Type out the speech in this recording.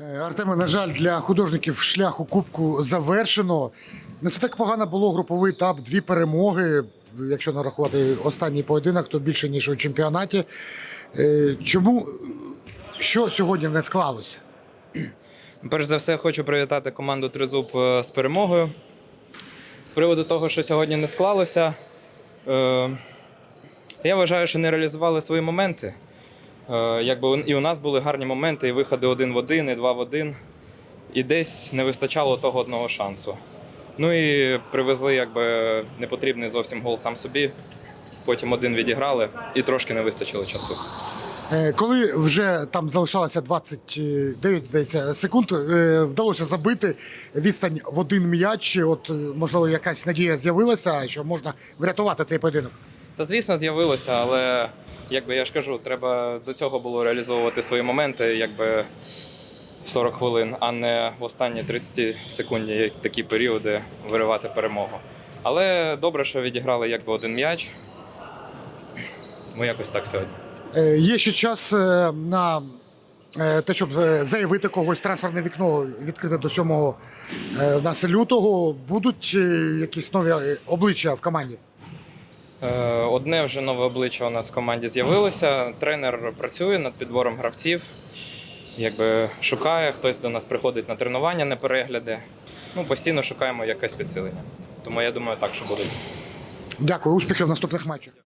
Артеме, на жаль, для художників шлях у Кубку завершено. Не все так погано було груповий етап, дві перемоги. Якщо нарахувати останній поєдинок, то більше ніж у чемпіонаті. Е, Чому що сьогодні не склалося? Перш за все, хочу привітати команду Тризуб е, з перемогою. З приводу того, що сьогодні не склалося, е, я вважаю, що не реалізували свої моменти. Е, Якби і у нас були гарні моменти, і виходи один в один, і два в один. І десь не вистачало того одного шансу. Ну і привезли якби непотрібний зовсім гол сам собі. Потім один відіграли і трошки не вистачило часу. Е, Коли вже там залишалося 29 здається, секунд, е, вдалося забити відстань в один м'яч. От, можливо, якась надія з'явилася, що можна врятувати цей поєдинок. Та звісно, з'явилося, але якби я ж кажу, треба до цього було реалізовувати свої моменти, якби в 40 хвилин, а не в останні 30 секундні такі періоди виривати перемогу. Але добре, що відіграли якби один м'яч. Ми якось так сьогодні. Е, Є ще час е, на е, те, щоб заявити когось трансферне вікно відкрите до 7 е, нас лютого. Будуть якісь нові обличчя в команді. Е, Одне вже нове обличчя у нас в команді з'явилося. Тренер працює над підбором гравців. Якби шукає, хтось до нас приходить на тренування, на перегляди. Ну, постійно шукаємо якесь підсилення. Тому я думаю, так, що буде. Дякую, успіхів в наступних матчах.